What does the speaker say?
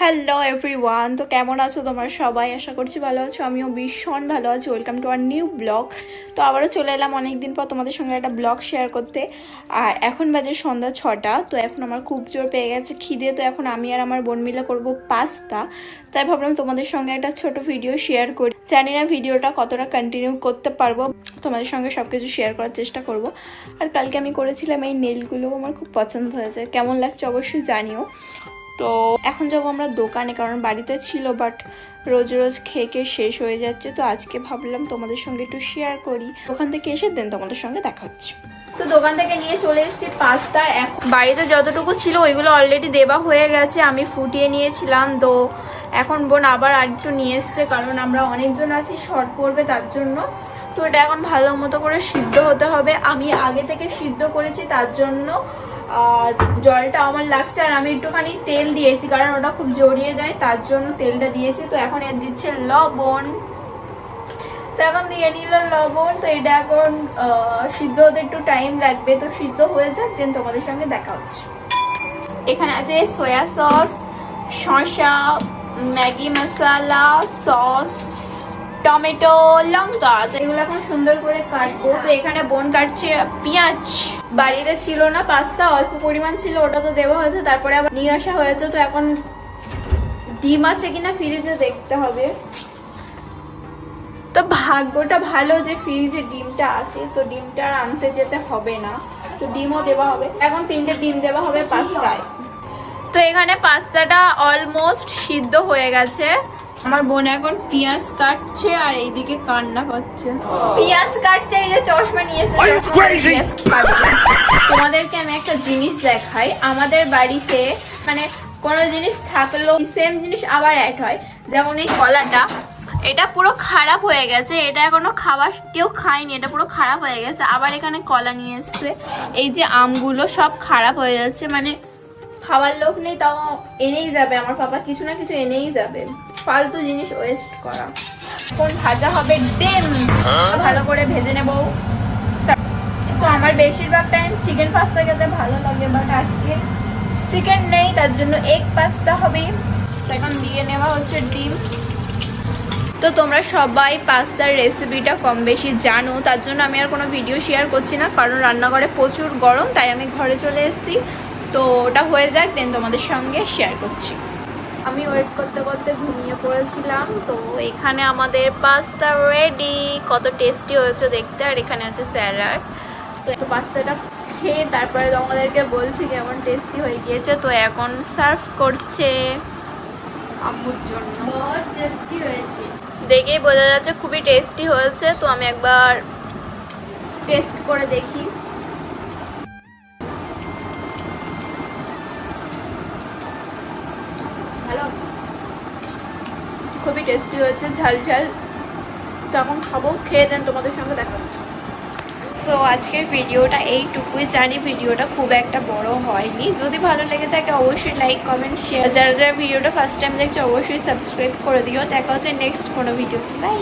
Hello everyone তো কেমন আছো তোমরা সবাই? আশা করছি ভালো আছো। আমিও ভীষণ ভালো আছি। Welcome to our new blog তো আবারও চলে এলাম অনেক দিন পর তোমাদের সঙ্গে একটা ব্লগ শেয়ার করতে। আর এখন বাজে সন্ধ্যা ছটা, তো এখন আমার খুব জোর পেয়ে গেছে খিদে। তো এখন আমি আর আমার বোন মিলে করব পাস্তা তাই ভাবলাম তোমাদের সঙ্গে একটা ছোট ভিডিও শেয়ার করি। জানি না ভিডিওটা কতটা কন্টিনিউ করতে পারব। তোমাদের সঙ্গে সব কিছু শেয়ার করার চেষ্টা করব। আর কালকে আমি করেছিলাম এই নেলগুলো আমার খুব পছন্দ হয়েছে। কেমন লাগছে অবশ্যই জানিও। তো এখন যাব আমরা দোকানে, কারণ বাড়িতে ছিল বাট রোজ রোজ খেয়ে খেয়ে শেষ হয়ে যাচ্ছে। তো আজকে ভাবলাম তোমাদের সঙ্গে একটু শেয়ার করি। ওখান থেকে এসে দেন তোমাদের সঙ্গে দেখা হচ্ছে। তো দোকান থেকে নিয়ে চলে এসেছি পাস্তা। বাড়িতে যতটুকু ছিল ওইগুলো অলরেডি দেওয়া হয়ে গেছে। আমি ফুটিয়ে নিয়েছিলাম, তো এখন বোন আবার আর একটু নিয়ে এসছে, কারণ আমরা অনেকজন আছি, শর্ট পড়বে তার জন্য। তো এটা এখন ভালো মতো করে সিদ্ধ হতে হবে, আমি আগে থেকে সিদ্ধ করেছি, তার জন্য জলটা আমার লাগছে, আর আমি একটুখানি তেল দিয়েছি, কারণ ওটা খুব জড়িয়ে যায়, তার জন্য তেলটা দিয়েছি, তো এখন এর দিচ্ছে লবণ। তো এখন দিয়ে নিল লবণ, তো এটা এখন সিদ্ধ হতে একটু টাইম লাগবে, তো সিদ্ধ হয়ে যাক দেন তোমাদের সঙ্গে দেখা হচ্ছে। এখানে আছে সয়া সস শসা, ম্যাগি মশলা সস টমেটো, লঙ্কা। তো এগুলো এখন সুন্দর করে কাটবো। তো এখানে বোন কাটছে পেঁয়াজ। বাড়িতে ছিল না পাস্তা, অল্প পরিমাণ ছিল, ওটা তো দেওয়া হয়েছে। তারপরে আবার নিয়ে আসা হয়েছে। তো এখন ডিম আছে কিনা ফ্রিজে দেখতে হবে। তো ভাগ্যটা ভালো যে ফ্রিজে ডিমটা আছে। তো ডিমটা আনতে যেতে হবে না। তো ডিমও দেওয়া হবে। এখন তিনটে ডিম দেওয়া হবে পাস্তায়। তো এখানে পাস্তাটা অলমোস্ট সিদ্ধ হয়ে গেছে। আমার বোন এখন পেঁয়াজ কাটছে আর এইদিকে কান্না পাচ্ছে। পেঁয়াজ কাটছে এই যে চশমা নিয়ে এসে Are you চশমা crazy? পেঁয়াজ কাটবে। তোমাদেরকে আমি একটা জিনিস দেখাই। আমাদের বাড়িতে মানে কোনো জিনিস থাকলেও সেম জিনিস আবার অ্যাড হয়। যেমন এই কলাটা এটা পুরো খারাপ হয়ে গেছে। এটা এখনও খাবার কেউ খায়নি এটা পুরো খারাপ হয়ে গেছে। আবার এখানে কলা নিয়ে এসছে। এই যে আমগুলো সব খারাপ হয়ে যাচ্ছে। মানে খাওয়ার লোক নেই, তাও এনেই যাবে। আমার পাপা কিছু না কিছু এনেই যাবে। ফালতু জিনিস ওয়েস্ট করা। কোন ভাজা হবে ডিম ভালো করে ভেজে নেব। তো আমার বেশিরভাগ টাইম চিকেন পাস্তা খেতে ভালো লাগে বাট আজকে চিকেন নেই, তার জন্য এগ পাস্তা হবে। এখন দিয়ে নেওয়া হচ্ছে ডিম। তো তোমরা সবাই পাস্তার রেসিপিটা কম বেশি জানো, তার জন্য আমি আর কোনো ভিডিও শেয়ার করছি না, কারণ রান্নাঘরে প্রচুর গরম, তাই আমি ঘরে চলে এসেছি। তো ওটা হয়ে যাক দেন তোমাদের সঙ্গে শেয়ার করছি। আমি ওয়েট করতে করতে ঘুমিয়ে পড়েছিলাম তো এখানে আমাদের পাস্তা রেডি কত টেস্টি হয়েছে দেখতে আর এখানে আছে স্যালাড তো একটু পাস্তাটা খেয়ে তারপরে তোমাদেরকে বলছি কেমন টেস্টি হয়ে গিয়েছে। তো এখন সার্ভ করছে আম্মুর জন্য। টেস্টি হয়েছে। দেখেই বোঝা যাচ্ছে খুবই টেস্টি হয়েছে তো আমি একবার টেস্ট করে দেখি। খুবই টেস্টি হয়েছে। ঝাল ঝাল। তখন খাব, খেয়ে দেন তোমাদের সঙ্গে দেখা হচ্ছে। সো আজকের ভিডিওটা এইটুকুই। জানি ভিডিওটা খুব একটা বড় হয়নি। যদি ভালো লেগে থাকে, অবশ্যই লাইক কমেন্ট শেয়ার যারা যারা ভিডিওটা ফার্স্ট টাইম দেখছে, অবশ্যই সাবস্ক্রাইব করে দিও। দেখা হচ্ছে নেক্সট কোনো ভিডিও বাই